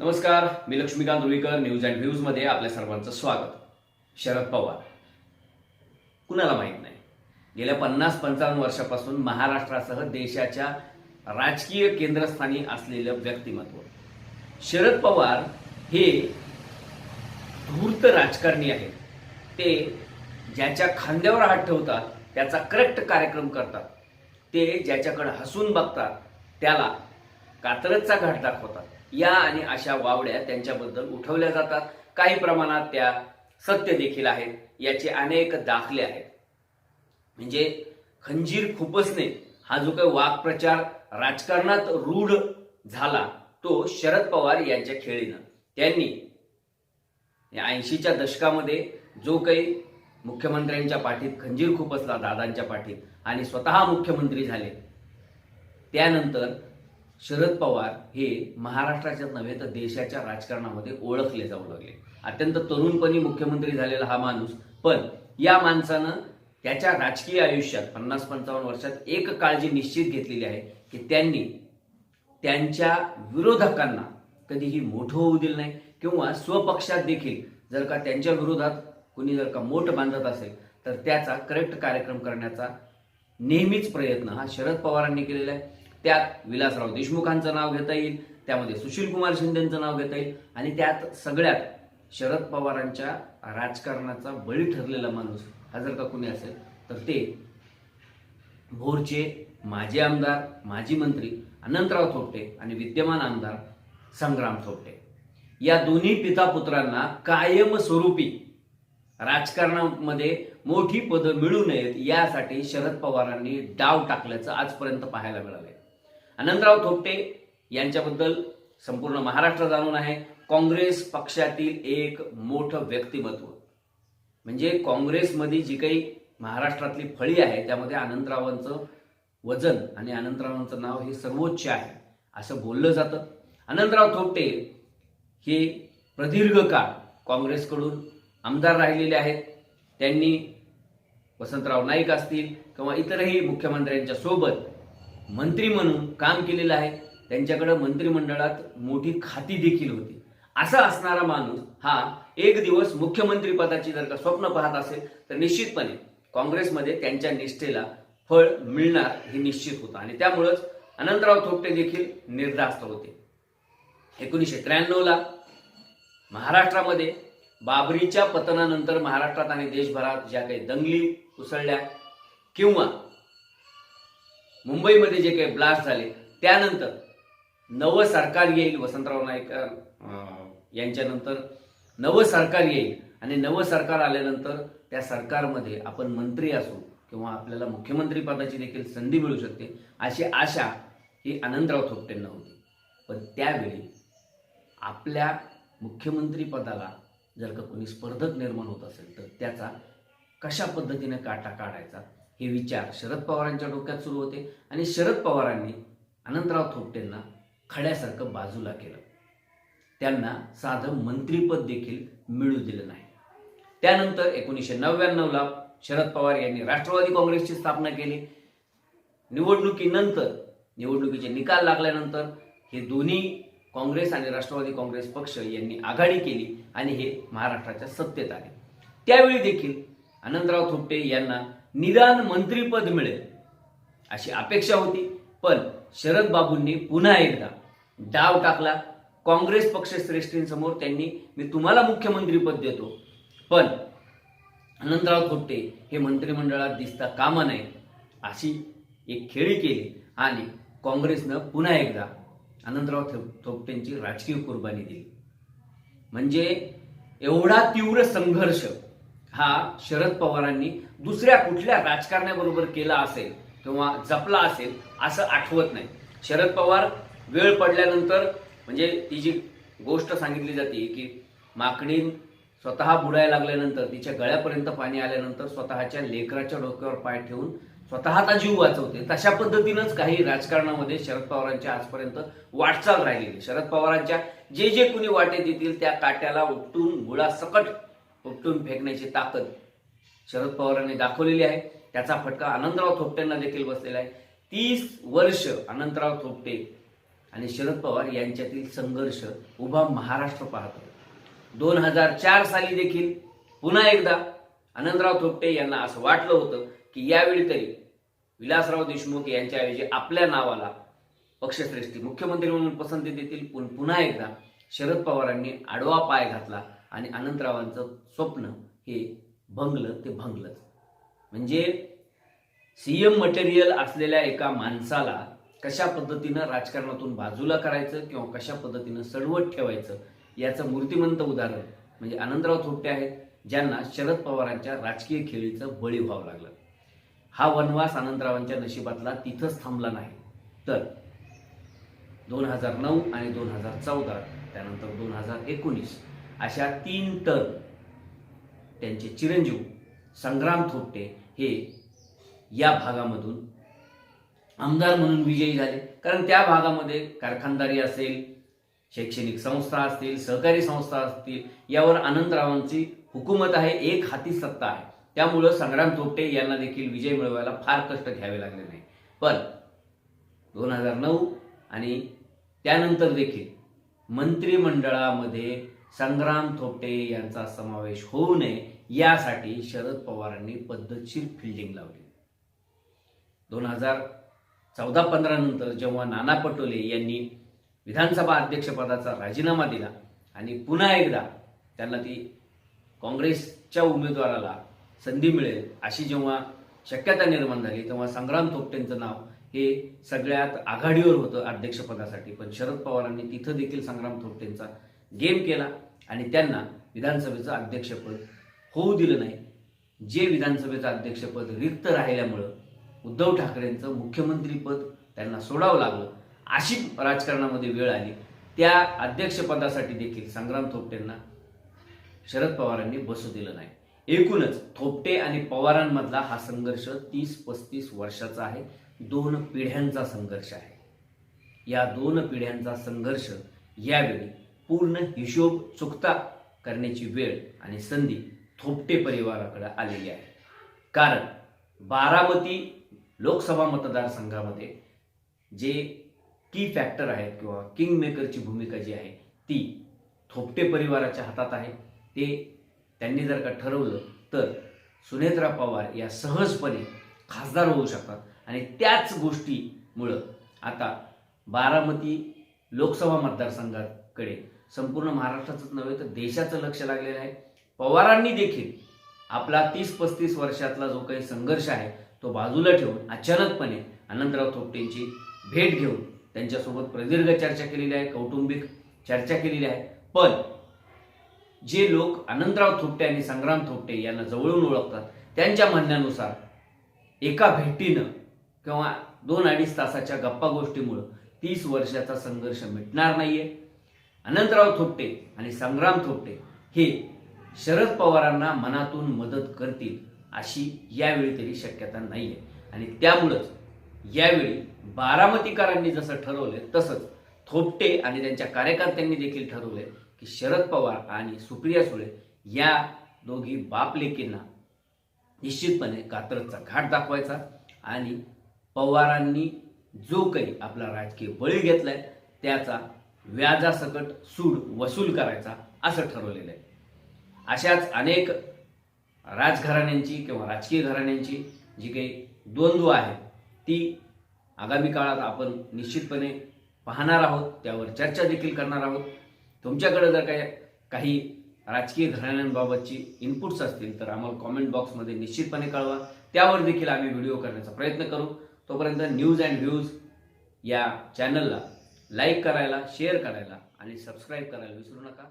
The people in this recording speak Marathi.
नमस्कार मी लक्ष्मीकांत रुईकर न्यूज अँड व्ह्यूजमध्ये आपल्या सर्वांचं स्वागत. शरद पवार. कुणाला माहीत नाही? गेल्या पन्नास पंचावन्न वर्षापासून महाराष्ट्रासह देशाच्या राजकीय केंद्रस्थानी असलेलं व्यक्तिमत्व. शरद पवार हे धूर्त राजकारणी आहेत. ते ज्याच्या खांद्यावर हात ठेवतात त्याचा करेक्ट कार्यक्रम करतात. ते ज्याच्याकडे हसून बघतात त्याला कातरचा घाट दाखवतात. या आणि अशा वावड्या त्यांच्याबद्दल उठवल्या जातात. काही प्रमाणात त्या सत्य देखील आहेत. याचे अनेक दाखले आहेत. म्हणजे खंजीर खुपसणे हा जो काही वाक्प्रचार राजकारणात रूढ झाला तो शरद पवार यांच्या खेळीनं. त्यांनी ऐंशीच्या दशकामध्ये जो काही मुख्यमंत्र्यांच्या पाठीत खंजीर खुपसला दादांच्या पाठीत आणि स्वतः मुख्यमंत्री झाले त्यानंतर शरद पवार हे महाराष्ट्राच्याच नव्हे तर देशाच्या राजकारणामध्ये ओळखले जाऊ लागले. अत्यंत तरुणपणी मुख्यमंत्री झालेला हा माणूस पण या माणसानं त्याच्या राजकीय आयुष्यात पन्नास पंचावन्न वर्षात एक काळजी निश्चित घेतलेली आहे की त्यांनी त्यांच्या विरोधकांना कधीही मोठं होऊ दिलं नाही. किंवा स्वपक्षात देखील जर का त्यांच्या विरोधात कुणी जर का मोठ बांधत असेल तर त्याचा करेक्ट कार्यक्रम करण्याचा नेहमीच प्रयत्न हा शरद पवारांनी केलेला आहे. त्यात विलासराव देशमुखांचं नाव घेता येईल त्यामध्ये सुशील कुमार शिंदेचं नाव घेता येईल आणि त्यात सगळ्यात शरद पवारांच्या राजकारणाचा बळी ठरलेला माणूस हा जर का कुणी असेल तर ते भोरचे माजी आमदार माजी मंत्री अनंतराव थोपटे आणि विद्यमान आमदार संग्राम थोपटे. या दोन्ही पितापुत्रांना कायमस्वरूपी राजकारणामध्ये मोठी पदं मिळू नयेत यासाठी शरद पवारांनी डाव टाकल्याचं आजपर्यंत पाहायला मिळालंय. अनंतराव थोपटे यांच्याबद्दल संपूर्ण महाराष्ट्र जाणून आहे. काँग्रेस पक्षातील एक मोठं व्यक्तिमत्व. म्हणजे काँग्रेसमध्ये जी काही महाराष्ट्रातली फळी आहे त्यामध्ये अनंतरावांचं वजन आणि अनंतरावांचं नाव हे सर्वोच्च आहे असं बोललं जातं. अनंतराव थोपटे हे प्रदीर्घ काळ काँग्रेसकडून आमदार राहिलेले आहेत. त्यांनी वसंतराव नाईक असतील किंवा इतरही मुख्यमंत्र्यांच्या सोबत मंत्री म्हणून काम केलेलं आहे. त्यांच्याकडं मंत्रिमंडळात मोठी खाती देखील होती. असा असणारा माणूस हा एक दिवस मुख्यमंत्री पदाची जर का स्वप्न पाहत असेल तर निश्चितपणे काँग्रेसमध्ये त्यांच्या निष्ठेला फळ मिळणार हे निश्चित होतं. आणि त्यामुळंच अनंतराव थोपटे देखील निर्धास्त होते. एकोणीसशे त्र्याण्णवला महाराष्ट्रामध्ये बाबरीच्या पतनानंतर महाराष्ट्रात आणि देशभरात ज्या काही दंगली उसळल्या किंवा मुंबईमध्ये जे काही ब्लास्ट झाले त्यानंतर नवं सरकार येईल वसंतराव नायकर यांच्यानंतर नवं सरकार येईल आणि नवं सरकार आल्यानंतर त्या सरकारमध्ये आपण मंत्री असू किंवा आपल्याला मुख्यमंत्री पदाची देखील संधी मिळू शकते अशी आशा ही आनंदराव थोपटेंना होती. पण त्यावेळी आपल्या मुख्यमंत्री पदाला जर का कोणी स्पर्धक निर्माण होत असेल तर त्याचा कशा पद्धतीने काटा काढायचा हे विचार शरद पवारांच्या डोक्यात सुरू होते आणि शरद पवारांनी अनंतराव थोपटेंना खड्यासारखं बाजूला केलं. त्यांना साधं मंत्रीपद देखील मिळू दिलं नाही. त्यानंतर एकोणीसशे नव्याण्णवला शरद पवार यांनी राष्ट्रवादी काँग्रेसची स्थापना केली. निवडणुकीनंतर निवडणुकीचे निकाल लागल्यानंतर हे दोन्ही काँग्रेस आणि राष्ट्रवादी काँग्रेस पक्ष यांनी आघाडी केली आणि हे महाराष्ट्राच्या सत्तेत आले. त्यावेळी देखील अनंतराव थोपटे यांना निदान मंत्रीपद मिळेल अशी अपेक्षा होती. पण शरद बाबूंनी पुन्हा एकदा डाव टाकला. काँग्रेस पक्ष श्रेष्ठींसमोर त्यांनी मी तुम्हाला मुख्यमंत्रीपद देतो. पण आनंदराव थोपटे हे मंत्रिमंडळात दिसता कामा नये अशी एक खेळी केली आणि काँग्रेसनं पुन्हा एकदा आनंदराव थो- थोपटेंची राजकीय कुर्बानी दिली. म्हणजे एवढा तीव्र संघर्ष हा शरद पवारांनी दुसऱ्या कुठल्या राजकारण्याबरोबर केला असेल किंवा जपला असेल असं आठवत नाही. शरद पवार वेळ पडल्यानंतर म्हणजे ती जी गोष्ट सांगितली जाते की माकडीन स्वतः बुडायला लागल्यानंतर तिच्या गळ्यापर्यंत पाणी आल्यानंतर स्वतःच्या लेकराच्या डोक्यावर पाय ठेवून स्वतःचा जीव वाचवते. तशा पद्धतीनंच काही राजकारणामध्ये शरद पवारांच्या आजपर्यंत वाटचाल राहिलेली. शरद पवारांच्या जे जे कुणी वाटेत येतील त्या काट्याला उपटून मुळासकट उपटून फेकण्याची ताकद शरद पवारांनी दाखवलेली आहे. त्याचा फटका अनंतराव थोपटेंना देखील बसलेला आहे. तीस वर्ष अनंतराव थोपटे आणि शरद पवार यांच्यातील संघर्ष उभा महाराष्ट्र पाहतो दोन हजार चार साली देखील पुन्हा एकदा आनंदराव थोपटे यांना असं वाटलं होतं की यावेळी तरी विलासराव देशमुख यांच्याऐवजी आपल्या नावाला पक्षश्रेष्ठी मुख्यमंत्री म्हणून पसंती देतील. पण पुन्हा एकदा शरद पवारांनी आडवा पाय घातला. आणि अनंतरावांचं स्वप्न हे भंगलं ते भंगलंच. म्हणजे सीएम मटेरियल असलेल्या एका माणसाला कशा पद्धतीनं राजकारणातून बाजूला करायचं किंवा कशा पद्धतीनं सडवत ठेवायचं याचं मूर्तिमंत उदाहरण म्हणजे आनंदराव थोपटे आहेत ज्यांना शरद पवारांच्या राजकीय खेळीचं बळी व्हावं लागलं. हा वनवास आनंदरावांच्या नशिबातला तिथंच थांबला नाही. तर दोन हजार नऊ आणि दोन हजार चौदा त्यानंतर दोन हजार एकोणीस अशा तीन टन त्यांचे चिरंजीव संग्राम थोपटे हे या भागामधून आमदार म्हणून विजयी झाले. कारण त्या भागामध्ये कारखानदारी असेल शैक्षणिक संस्था असतील सहकारी संस्था असतील यावर आनंदरावांची हुकूमत आहे एक हाती सत्ता आहे. त्यामुळं संग्राम थोपटे यांना देखील विजय मिळवायला फार कष्ट घ्यावे लागले नाही. पण दोन हजार नऊ आणि त्यानंतर देखील मंत्रिमंडळामध्ये संग्राम थोपटे यांचा समावेश होऊ नये यासाठी शरद पवारांनी पद्धतशीर फिल्डिंग लावली. दोन हजार चौदा पंधरा नंतर जेव्हा नाना पटोले यांनी विधानसभा अध्यक्षपदाचा राजीनामा दिला आणि पुन्हा एकदा त्यांना ती काँग्रेसच्या उमेदवाराला संधी मिळेल अशी जेव्हा शक्यता निर्माण झाली तेव्हा संग्राम थोपटेंचं नाव हे सगळ्यात आघाडीवर होतं अध्यक्षपदासाठी. पण शरद पवारांनी तिथं देखील संग्राम थोपटेंचा गेम केला आणि त्यांना विधानसभेचं अध्यक्षपद होऊ दिलं नाही. जे विधानसभेचं अध्यक्षपद रिक्त राहिल्यामुळं उद्धव ठाकरेंचं मुख्यमंत्रीपद त्यांना सोडावं लागलं अशी राजकारणामध्ये वेळ आली. त्या अध्यक्षपदासाठी देखील संग्राम थोपटेंना शरद पवारांनी बसू दिलं नाही. एकूणच थोपटे आणि पवारांमधला हा संघर्ष तीस पस्तीस वर्षाचा आहे. दोन पिढ्यांचा संघर्ष आहे. या दोन पिढ्यांचा संघर्ष यावेळी पूर्ण हिशोब चुकता करण्याची वेळ आणि संधी थोपटे परिवाराकडे आलेली आहे. कारण बारामती लोकसभा मतदारसंघामध्ये जे की फॅक्टर आहेत किंवा किंग मेकरची भूमिका जी आहे ती थोपटे परिवाराच्या हातात आहे. ते त्यांनी जर का ठरवलं तर सुनेत्रा पवार या सहजपणे खासदार होऊ शकतात. आणि त्याच गोष्टीमुळं आता बारामती लोकसभा मतदारसंघाकडे संपूर्ण महाराष्ट्राचंच नव्हे तर देशाचं लक्ष लागलेलं आहे. पवारांनी देखील आपला तीस पस्तीस वर्षातला जो काही संघर्ष आहे तो बाजूला ठेवून अचानकपणे अनंतराव थोपटेंची भेट घेऊन त्यांच्यासोबत प्रदीर्घ चर्चा केलेली आहे कौटुंबिक चर्चा केलेली आहे. पण जे लोक अनंतराव थोपटे आणि संग्राम थोपटे यांना जवळून ओळखतात त्यांच्या म्हणण्यानुसार एका भेटीनं किंवा दोन अडीच तासाच्या गप्पा गोष्टीमुळं तीस वर्षाचा संघर्ष मिटणार नाहीये. अनंतराव थोपटे आणि संग्राम थोपटे हे शरद पवारांना मनातून मदत करतील अशी यावेळी तरी शक्यता नाही आहे आणि त्यामुळंच यावेळी बारामतीकरांनी जसं ठरवलं तसंच थोपटे आणि त्यांच्या कार्यकर्त्यांनी देखील ठरवले की शरद पवार आणि सुप्रिया सुळे या दोघी बापलेकींना निश्चितपणे कात्रजचा घाट दाखवायचा आणि पवारांनी जो काही आपला राजकीय बळी घेतलाय त्याचा व्याजासकट सूड वसूल करायचा असं ठरवलेलं आहे. अशाच अनेक राजघराण्यांची किंवा राजकीय घराण्यांची जी काही द्वंद्व आहे ती आगामी काळात आपण निश्चितपणे पाहणार आहोत त्यावर चर्चा देखील करणार आहोत. तुमच्याकडे जर काही काही राजकीय घराण्यांबाबतची इनपुट्स असतील तर आम्हाला कॉमेंट बॉक्समध्ये निश्चितपणे कळवा. त्यावर देखील आम्ही व्हिडिओ करण्याचा प्रयत्न करू. तोपर्यंत न्यूज अँड व्ह्यूज या चॅनलला लाईक करायला शेअर करायला आणि सबस्क्राईब करायला विसरू नका.